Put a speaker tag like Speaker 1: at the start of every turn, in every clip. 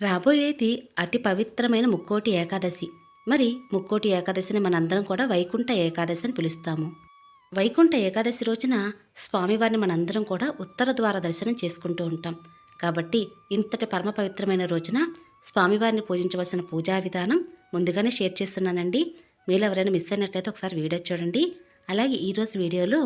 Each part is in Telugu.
Speaker 1: రాబోయేది అతి పవిత్రమైన ముక్కోటి ఏకాదశి. మరి ముక్కోటి ఏకాదశిని మనందరం కూడా వైకుంఠ ఏకాదశి అని పిలుస్తాము. వైకుంఠ ఏకాదశి రోజున స్వామివారిని మనందరం కూడా ఉత్తర ద్వార దర్శనం చేసుకుంటూ ఉంటాం. కాబట్టి ఇంతటి పరమ పవిత్రమైన రోజున స్వామివారిని పూజించవలసిన పూజా విధానం ముందుగానే షేర్ చేస్తున్నానండి. మీరు ఎవరైనా మిస్ అయినట్లయితే ఒకసారి వీడియో చూడండి. అలాగే ఈరోజు వీడియోలో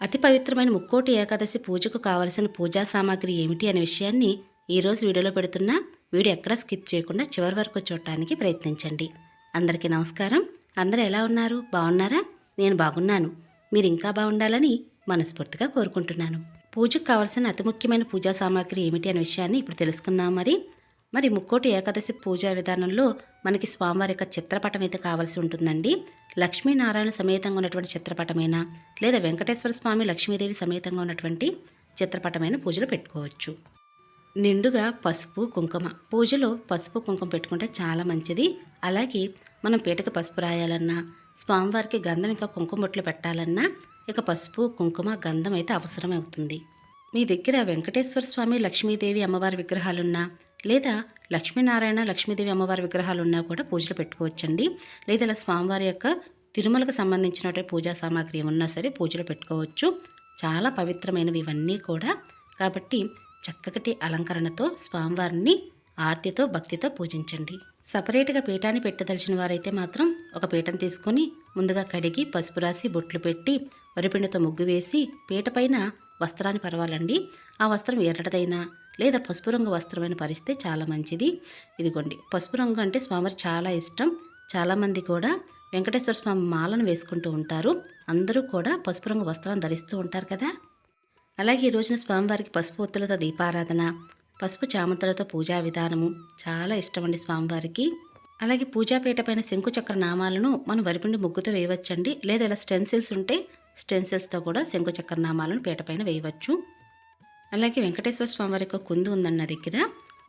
Speaker 1: అతి పవిత్రమైన ముక్కోటి ఏకాదశి పూజకు కావలసిన పూజా సామాగ్రి ఏమిటి అనే విషయాన్ని ఈరోజు వీడియోలో పెడుతున్నా వీడియో ఎక్కడా స్కిప్ చేయకుండా చివరి వరకు చూడటానికి ప్రయత్నించండి. అందరికీ నమస్కారం. అందరూ ఎలా ఉన్నారు? బాగున్నారా? నేను బాగున్నాను. మీరు ఇంకా బాగుండాలని మనస్ఫూర్తిగా కోరుకుంటున్నాను. పూజకు కావాల్సిన అతి ముఖ్యమైన పూజా సామాగ్రి ఏమిటి అనే విషయాన్ని ఇప్పుడు తెలుసుకుందాం మరి. మరి ముక్కోటి ఏకాదశి పూజా విధానంలో మనకి స్వామివారి యొక్క చిత్రపటం అయితే కావాల్సి ఉంటుందండి. లక్ష్మీనారాయణ సమేతంగా ఉన్నటువంటి చిత్రపటమైనా? లేదా వెంకటేశ్వర స్వామి లక్ష్మీదేవి సమేతంగా ఉన్నటువంటి చిత్రపటమైన పూజలు పెట్టుకోవచ్చు? నిండుగా పసుపు కుంకుమ. పూజలో పసుపు కుంకుమ పెట్టుకుంటే చాలా మంచిది. అలాగే మనం పీటకు పసుపు రాయాలన్నా స్వామివారికి గంధం ఇంకా కుంకుమ బొట్లు పెట్టాలన్నా ఇక పసుపు కుంకుమ గంధం అయితే అవసరం అవుతుంది మీ దగ్గర వెంకటేశ్వర స్వామి లక్ష్మీదేవి అమ్మవారి విగ్రహాలున్నా లేదా లక్ష్మీనారాయణ లక్ష్మీదేవి అమ్మవారి విగ్రహాలున్నా కూడా పూజలు పెట్టుకోవచ్చండి. లేదా ఇలా స్వామివారి యొక్క తిరుమలకు సంబంధించినటువంటి పూజా సామాగ్రి ఏమన్నా సరే పూజలు పెట్టుకోవచ్చు. చాలా పవిత్రమైనవి ఇవన్నీ కూడా. కాబట్టి చక్కటి అలంకరణతో స్వామివారిని ఆర్తితో భక్తితో పూజించండి. సపరేట్గా పీఠాన్ని పెట్టదలిచిన వారైతే మాత్రం ఒక పీఠం తీసుకొని ముందుగా కడిగి పసుపు రాసి బొట్లు పెట్టి వరిపిండితో ముగ్గు వేసి పీట పైన వస్త్రాన్ని పరవాలండి. ఆ వస్త్రం ఎర్రటదైనా లేదా పసుపు రంగు వస్త్రమైన పరిస్తే చాలా మంచిది. ఇదిగోండి పసుపు రంగు అంటే స్వామివారి చాలా ఇష్టం. చాలామంది కూడా వెంకటేశ్వర స్వామి మాలను వేసుకుంటూ ఉంటారు. అందరూ కూడా పసుపు రంగు వస్త్రం ధరిస్తూ ఉంటారు కదా. అలాగే ఈ రోజున స్వామివారికి పసుపు ఒత్తులతో దీపారాధన పసుపు చామంతులతో పూజా విధానము చాలా ఇష్టమండి స్వామివారికి. అలాగే పూజాపీట పైన శంకుచక్ర నామాలను మనం వరిపిండి ముగ్గుతో వేయవచ్చండి. లేదా ఇలా స్టెన్సిల్స్ ఉంటే స్టెన్సిల్స్తో కూడా శంకుచక్ర నామాలను పీట పైన వేయవచ్చు. అలాగే వెంకటేశ్వర స్వామివారి యొక్క కుందు ఉందన్న దగ్గర.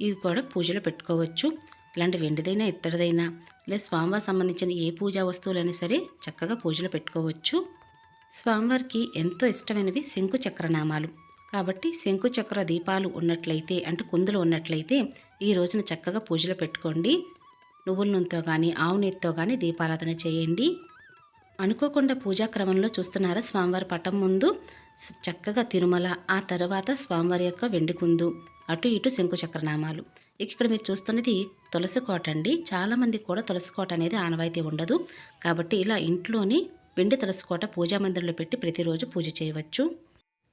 Speaker 1: ఇవి కూడా పూజలో పెట్టుకోవచ్చు. ఇలాంటి వెండిదైనా ఇత్తడిదైనా లేదా స్వామివారికి సంబంధించిన ఏ పూజా వస్తువులైనా సరే చక్కగా పూజలో పెట్టుకోవచ్చు. స్వామివారికి ఎంతో ఇష్టమైనవి శంకు చక్రనామాలు కాబట్టి శంకు చక్ర దీపాలు ఉన్నట్లయితే అంటే కుందులు ఉన్నట్లయితే ఈ రోజున చక్కగా పూజలు పెట్టుకోండి. నువ్వుల నూనెతో కానీ ఆవు నీటితో కానీ దీపారాధన చేయండి. అనుకోకుండా పూజా క్రమంలో చూస్తున్నారా స్వామివారి పటం ముందు? చక్కగా తిరుమల ఆ తర్వాత స్వామివారి యొక్క వెండి కుందు అటు ఇటు శంకు చక్రనామాలు ఇక ఇక్కడ మీరు చూస్తున్నది తులసి కోట అండి. చాలామంది కూడా తులసి కోట అనేది ఆనవాయితీ ఉండదు. కాబట్టి ఇలా ఇంట్లోని వెండి తులసికోట పూజా మందిరంలో పెట్టి ప్రతిరోజు పూజ చేయవచ్చు.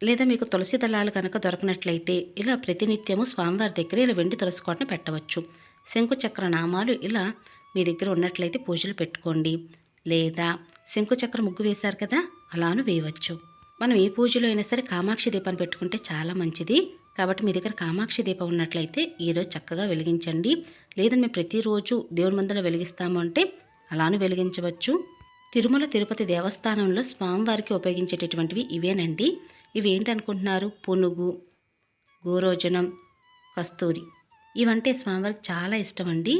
Speaker 1: లేదా మీకు తులసి దళాలు కనుక దొరకనట్లయితే ఇలా ప్రతినిత్యము స్వామివారి దగ్గర ఇలా వెండి తులసికోటను పెట్టవచ్చు. శంకుచక్ర నామాలు ఇలా మీ దగ్గర ఉన్నట్లయితే పూజలు పెట్టుకోండి. లేదా శంకుచక్ర ముగ్గు వేశారు కదా అలాను వేయవచ్చు. మనం ఏ పూజలో అయినా సరే కామాక్షి దీపాన్ని పెట్టుకుంటే చాలా మంచిది. కాబట్టి మీ దగ్గర కామాక్షి దీపం ఉన్నట్లయితే ఈరోజు చక్కగా వెలిగించండి. లేదా మేము ప్రతిరోజు దేవుని మందులో వెలిగిస్తాము అంటే అలాను వెలిగించవచ్చు. తిరుమల తిరుపతి దేవస్థానంలో స్వామివారికి ఉపయోగించేటటువంటివి ఇవేనండి. ఇవి ఏంటనుకుంటున్నారు పునుగు గోరోజనం కస్తూరి. ఇవంటే స్వామివారికి చాలా ఇష్టం అండి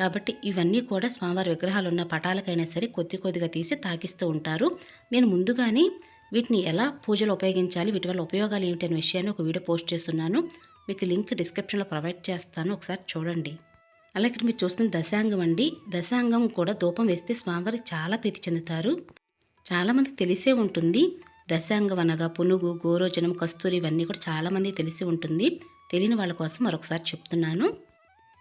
Speaker 1: కాబట్టి ఇవన్నీ కూడా స్వామివారి విగ్రహాలు ఉన్న పటాలకైనా సరే కొద్ది కొద్దిగా తీసి తాకిస్తూ ఉంటారు. నేను ముందుగానే వీటిని ఎలా పూజలు ఉపయోగించాలి వీటి వల్ల ఉపయోగాలు ఏమిటి అనే విషయాన్ని ఒక వీడియో పోస్ట్ చేస్తున్నాను. మీకు లింక్ డిస్క్రిప్షన్లో ప్రొవైడ్ చేస్తాను. ఒకసారి చూడండి. అలాగే ఇక్కడ మీరు చూస్తున్న దశాంగం అండి. దశాంగం కూడా ధూపం వేస్తే స్వామివారికి చాలా ప్రీతి చెందుతారు. చాలామందికి తెలిసే ఉంటుంది. దశాంగం అనగా పునుగు గోరోజనం కస్తూరి ఇవన్నీ కూడా చాలామంది తెలిసి ఉంటుంది. తెలియని వాళ్ళ కోసం మరొకసారి చెప్తున్నాను.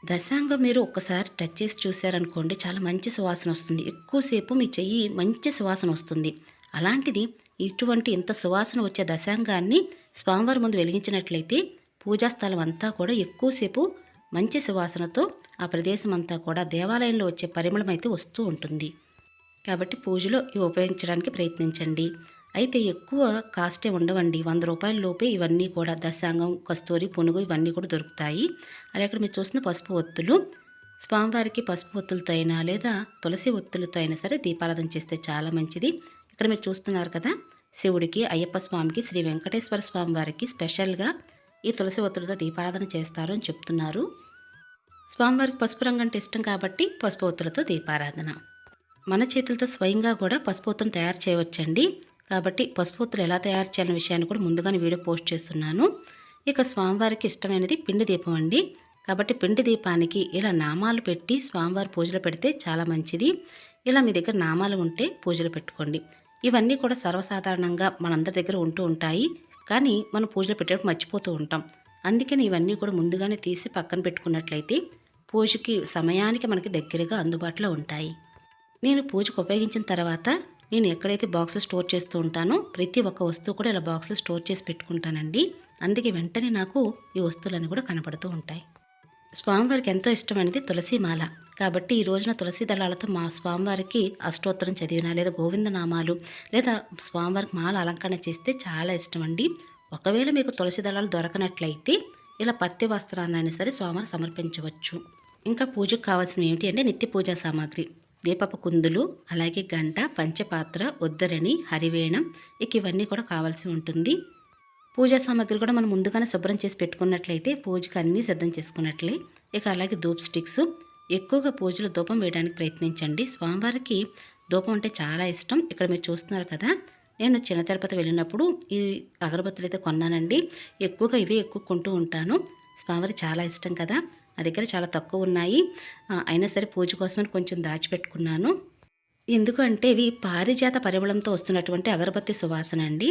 Speaker 1: దశాంగం మీరు ఒక్కసారి టచ్ చేసి చూశారనుకోండి చాలా మంచి సువాసన వస్తుంది. ఎక్కువసేపు మీ చెయ్యి మంచి సువాసన వస్తుంది. అలాంటిది ఇటువంటి ఇంత సువాసన వచ్చే దశాంగాన్ని స్వామివారి ముందు వెలిగించినట్లయితే పూజా స్థలం అంతా కూడా ఎక్కువసేపు మంచి సువాసనతో ఆ ప్రదేశం అంతా కూడా దేవాలయంలో వచ్చే పరిమళం అయితే వస్తూ ఉంటుంది. కాబట్టి పూజలో ఇవి ఉపయోగించడానికి ప్రయత్నించండి. అయితే ఎక్కువ కాస్టే ఉండవండి. వంద రూపాయల లోపే ఇవన్నీ కూడా దశాంగం కస్తూరి పునుగు ఇవన్నీ కూడా దొరుకుతాయి. అలాగే ఇక్కడ మీరు చూస్తున్న పసుపు ఒత్తులు స్వామివారికి పసుపు ఒత్తులతో అయినా లేదా తులసి ఒత్తులతో అయినా సరే దీపారాధన చేస్తే చాలా మంచిది. ఇక్కడ మీరు చూస్తున్నారు కదా శివుడికి అయ్యప్ప స్వామికి శ్రీ వెంకటేశ్వర స్వామి వారికి స్పెషల్గా ఈ తులసి ఒత్తులతో దీపారాధన చేస్తారు అని చెప్తున్నారు. స్వామివారికి పసుపు రంగు అంటే ఇష్టం కాబట్టి పసుపు ఒత్తులతో దీపారాధన. మన చేతులతో స్వయంగా కూడా పసుపు ఒత్తును తయారు చేయవచ్చండి. కాబట్టి పసుపు ఒత్తులు ఎలా తయారు చేయాలనే విషయాన్ని కూడా ముందుగానే వీడియో పోస్ట్ చేస్తున్నాను. ఇక స్వామివారికి ఇష్టమైనది పిండి దీపం అండి. కాబట్టి పిండి దీపానికి ఇలా నామాలు పెట్టి స్వామివారి పూజలు పెడితే చాలా మంచిది. ఇలా మీ దగ్గర నామాలు ఉంటే పూజలు పెట్టుకోండి. ఇవన్నీ కూడా సర్వసాధారణంగా మనందరి దగ్గర ఉంటూ ఉంటాయి. కానీ మనం పూజలు పెట్టేటప్పుడు మర్చిపోతూ ఉంటాం. అందుకని ఇవన్నీ కూడా ముందుగానే తీసి పక్కన పెట్టుకున్నట్లయితే పూజకి సమయానికి మనకి దగ్గరగా అందుబాటులో ఉంటాయి. నేను పూజకు ఉపయోగించిన తర్వాత నేను ఎక్కడైతే బాక్సులు స్టోర్ చేస్తూ ఉంటానో ప్రతి ఒక్క వస్తువు కూడా ఇలా బాక్సులు స్టోర్ చేసి పెట్టుకుంటానండి. అందుకే వెంటనే నాకు ఈ వస్తువులన్నీ కూడా కనపడుతూ ఉంటాయి. స్వామివారికి ఎంతో ఇష్టమైనది తులసి మాల కాబట్టి ఈ రోజున తులసి దళాలతో మా స్వామివారికి అష్టోత్తరం చదివినా లేదా గోవిందనామాలు లేదా స్వామివారికి మాల అలంకరణ చేస్తే చాలా ఇష్టం అండి. ఒకవేళ మీకు తులసి దళాలు దొరకనట్లయితే ఇలా పత్తి వస్త్రాన్నైనా సరే స్వామివారు సమర్పించవచ్చు. ఇంకా పూజకు కావాల్సినవి ఏమిటి అంటే నిత్య పూజా సామాగ్రి. దీపపు కుందులు అలాగే గంట పంచపాత్ర ఉద్దరణి హరివేణం ఇక ఇవన్నీ కూడా కావాల్సి ఉంటుంది. పూజా సామాగ్రి కూడా మనం ముందుగానే శుభ్రం చేసి పెట్టుకున్నట్లయితే పూజకు అన్నీ సిద్ధం చేసుకున్నట్లే. ఇక అలాగే ధూప్ స్టిక్స్ ఎక్కువగా పూజలో ధూపం వేయడానికి ప్రయత్నించండి. స్వామివారికి ధూపం అంటే చాలా ఇష్టం. ఇక్కడ మీరు చూస్తున్నారు కదా నేను చిన్న తిరుపతి వెళ్ళినప్పుడు ఈ అగరబత్తులు అయితే కొన్నానండి. ఎక్కువగా ఇవే ఎక్కువ కొంటూ ఉంటాను. స్వామివారి చాలా ఇష్టం కదా నా దగ్గర చాలా తక్కువ ఉన్నాయి. అయినా సరే పూజ కోసం కొంచెం దాచిపెట్టుకున్నాను. ఎందుకంటే ఇవి పారిజాత పరిమళంతో వస్తున్నటువంటి అగరబత్తి సువాసన అండి.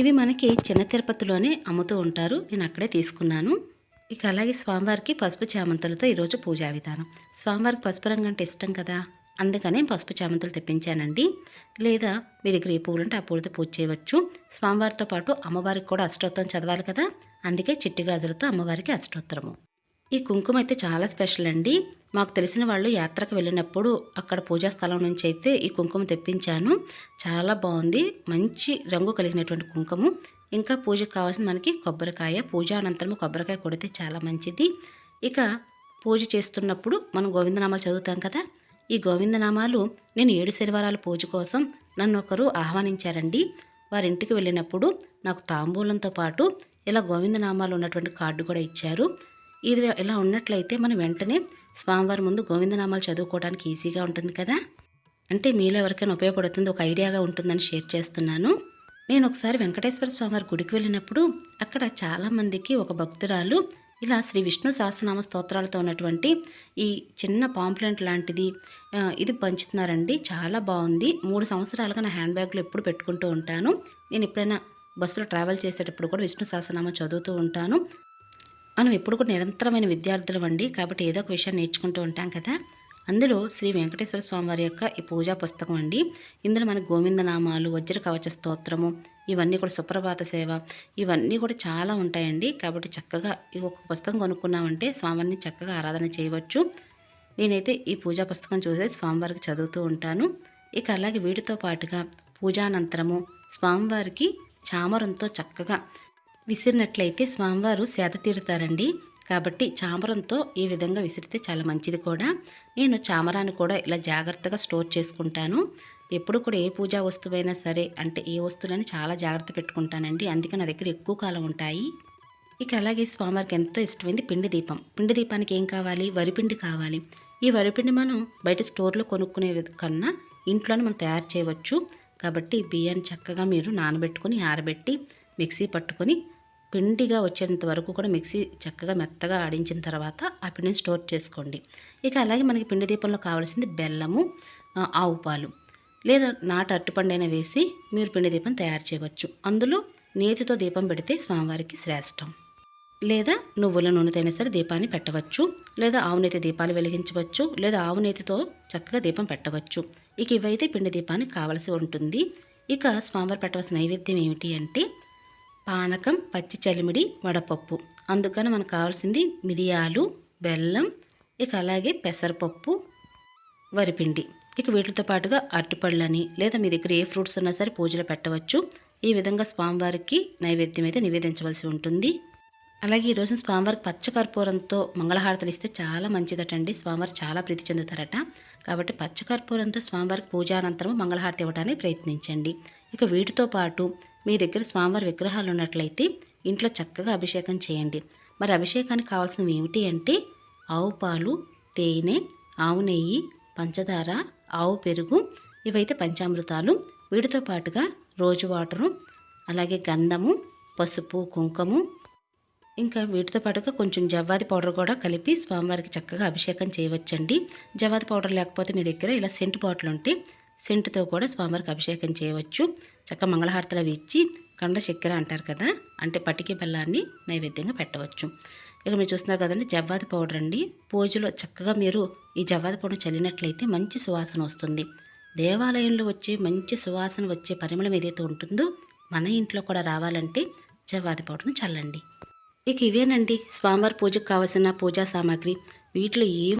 Speaker 1: ఇవి మనకి చిన్న తిరుపతిలోనే అమ్ముతూ ఉంటారు. నేను అక్కడే తీసుకున్నాను. ఇక అలాగే స్వామివారికి పసుపు చామంతులతో ఈరోజు పూజా విధానం. స్వామివారికి పసుపు రంగు అంటే ఇష్టం కదా? అందుకనే పసుపు చామంతులు తెప్పించానండి. లేదా మీ దగ్గర ఏ పువ్వులు ఉంటే ఆ పూలతో పూజ చేయవచ్చు. స్వామివారితో పాటు అమ్మవారికి కూడా అష్టోత్తరం చదవాలి కదా? అందుకే చిట్టి గాజులతో అమ్మవారికి అష్టోత్తరము. ఈ కుంకుమ అయితే చాలా స్పెషల్ అండి. మాకు తెలిసిన వాళ్ళు యాత్రకు వెళ్ళినప్పుడు అక్కడ పూజా స్థలం నుంచి అయితే ఈ కుంకుమ తెప్పించాను. చాలా బాగుంది. మంచి రంగు కలిగినటువంటి కుంకుమ. ఇంకా పూజకు కావాల్సిన మనకి కొబ్బరికాయ పూజ అనంతరం కొబ్బరికాయ కొడితే చాలా మంచిది. ఇక పూజ చేస్తున్నప్పుడు మనం గోవిందనామాలు చదువుతాం కదా? ఈ గోవిందనామాలు నేను ఏడు శనివారాల పూజ కోసం నన్ను ఒకరు ఆహ్వానించారండి. వారి ఇంటికి వెళ్ళినప్పుడు నాకు తాంబూలంతో పాటు ఇలా గోవిందనామాలు ఉన్నటువంటి కార్డు కూడా ఇచ్చారు. ఇది ఇలా ఉన్నట్లయితే మనం వెంటనే స్వామివారి ముందు గోవిందనామాలు చదువుకోవడానికి ఈజీగా ఉంటుంది కదా? అంటే మీలో ఎవరికైనా ఉపయోగపడుతుంది ఒక ఐడియాగా ఉంటుందని షేర్ చేస్తున్నాను. నేను ఒకసారి వెంకటేశ్వర స్వామివారి గుడికి వెళ్ళినప్పుడు అక్కడ చాలామందికి ఒక భక్తురాలు ఇలా శ్రీ విష్ణు సహస్రనామ స్తోత్రాలతో ఉన్నటువంటి ఈ చిన్న పాంప్లెంట్ లాంటిది ఇది పంచుతున్నారండి. చాలా బాగుంది. మూడు సంవత్సరాలుగా నా హ్యాండ్ బ్యాగ్లో ఎప్పుడు పెట్టుకుంటూ ఉంటాను. నేను ఎప్పుడైనా బస్సులో ట్రావెల్ చేసేటప్పుడు కూడా విష్ణు సహస్రనామ చదువుతూ ఉంటాను. మనం ఎప్పుడు కూడా నిరంతరమైన విద్యార్థులు అండి. కాబట్టి ఏదో ఒక విషయాన్ని నేర్చుకుంటూ ఉంటాం కదా. అందులో శ్రీ వెంకటేశ్వర స్వామివారి యొక్క ఈ పూజా పుస్తకం అండి. ఇందులో మనకు గోవిందనామాలు వజ్ర కవచ స్తోత్రము ఇవన్నీ కూడా సుప్రభాత సేవ ఇవన్నీ కూడా చాలా ఉంటాయండి. కాబట్టి చక్కగా ఈ ఒక పుస్తకం కొనుక్కున్నామంటే స్వామివారిని చక్కగా ఆరాధన చేయవచ్చు. నేనైతే ఈ పూజా పుస్తకం చూసి స్వామివారికి చదువుతూ ఉంటాను. ఇక అలాగే వీటితో పాటుగా పూజానంతరము స్వామివారికి చామరంతో చక్కగా విసిరినట్లయితే స్వామివారు సేద తీరుతారండి. కాబట్టి చామరంతో ఈ విధంగా విసిరితే చాలా మంచిది కూడా. నేను చామరాన్ని కూడా ఇలా జాగ్రత్తగా స్టోర్ చేసుకుంటాను. ఎప్పుడు కూడా ఏ పూజా వస్తువైనా సరే అంటే ఏ వస్తువులని చాలా జాగ్రత్త పెట్టుకుంటానండి. అందుకే నా దగ్గర ఎక్కువ కాలం ఉంటాయి. ఇక అలాగే స్వామివారికి ఎంతో ఇష్టమైంది పిండి దీపం. పిండి దీపానికి ఏం కావాలి? వరిపిండి కావాలి. ఈ వరిపిండి మనం బయట స్టోర్లో కొనుక్కునే కన్నా ఇంట్లోనే మనం తయారు చేయవచ్చు. కాబట్టి బియ్యాన్ని చక్కగా మీరు నానబెట్టుకొని ఆరబెట్టి మిక్సీ పట్టుకొని పిండిగా వచ్చేంత వరకు కూడా మిక్సీ చక్కగా మెత్తగా ఆడించిన తర్వాత ఆ పిండిని స్టోర్ చేసుకోండి. ఇక అలాగే మనకి పిండి దీపంలో కావాల్సింది బెల్లము ఆవు పాలు. లేదా నాటు అరటిపండు వేసి మీరు పిండి దీపం తయారు చేయవచ్చు. అందులో నేతితో దీపం పెడితే స్వామివారికి శ్రేష్టం. లేదా నువ్వుల నూనెతైనా సరే దీపాన్ని పెట్టవచ్చు. లేదా ఆవు నేతి దీపాలు వెలిగించవచ్చు. లేదా ఆవు నేతితో చక్కగా దీపం పెట్టవచ్చు. ఇక ఇవైతే పిండి దీపానికి కావలసి ఉంటుంది. ఇక స్వామివారు పెట్టవలసిన నైవేద్యం ఏమిటి అంటే పానకం పచ్చి చలిమిడి వడపప్పు. అందుకని మనకు కావాల్సింది మిరియాలు బెల్లం ఇక అలాగే పెసరపప్పు వరిపిండి. ఇక వీటితో పాటుగా అరటిపళ్ళని లేదా మీ దగ్గర ఏ ఫ్రూట్స్ ఉన్నా సరే పూజలో పెట్టవచ్చు. ఈ విధంగా స్వామివారికి నైవేద్యం అయితే నివేదించవలసి ఉంటుంది. అలాగే ఈరోజు స్వామివారికి పచ్చకర్పూరంతో మంగళహారతలు ఇస్తే చాలా మంచిదటండి. స్వామివారు చాలా ప్రీతి చెందుతారట. కాబట్టి పచ్చకర్పూరంతో స్వామివారికి పూజానంతరం మంగళహారతి ఇవ్వడానికి ప్రయత్నించండి. ఇక వీటితో పాటు మీ దగ్గర స్వామివారి విగ్రహాలు ఉన్నట్లయితే ఇంట్లో చక్కగా అభిషేకం చేయండి. మరి అభిషేకానికి కావాల్సినవి ఏమిటి అంటే ఆవు పాలు తేనె ఆవు నెయ్యి పంచదార ఆవు పెరుగు ఇవైతే పంచామృతాలు. వీటితో పాటుగా రోజు వాటరు అలాగే గంధము పసుపు కుంకుమ ఇంకా వీటితో పాటుగా కొంచెం జవ్వాది పౌడర్ కూడా కలిపి స్వామివారికి చక్కగా అభిషేకం చేయవచ్చండి. జవ్వాది పౌడర్ లేకపోతే మీ దగ్గర ఇలా సెంటు బాటిల్ ఉంటే సెంటుతో కూడా స్వామివారికి అభిషేకం చేయవచ్చు. చక్క మంగళహారతలు అవి ఇచ్చి కండ చక్కెర అంటారు కదా అంటే పటికి బెల్లాన్ని నైవేద్యంగా పెట్టవచ్చు. ఇక మీరు చూస్తున్నారు కదండి జవ్వాది పౌడర్ అండి. పూజలో చక్కగా మీరు ఈ జవ్వాది పౌడర్ చల్లినట్లయితే మంచి సువాసన వస్తుంది. దేవాలయంలో వచ్చే మంచి సువాసన వచ్చే పరిమళం ఏదైతే ఉంటుందో మన ఇంట్లో కూడా రావాలంటే జవ్వాది పౌడర్ని చల్లండి. ఇక ఇవేనండి స్వామివారి పూజకు కావలసిన పూజా సామాగ్రి. వీటిలో ఏ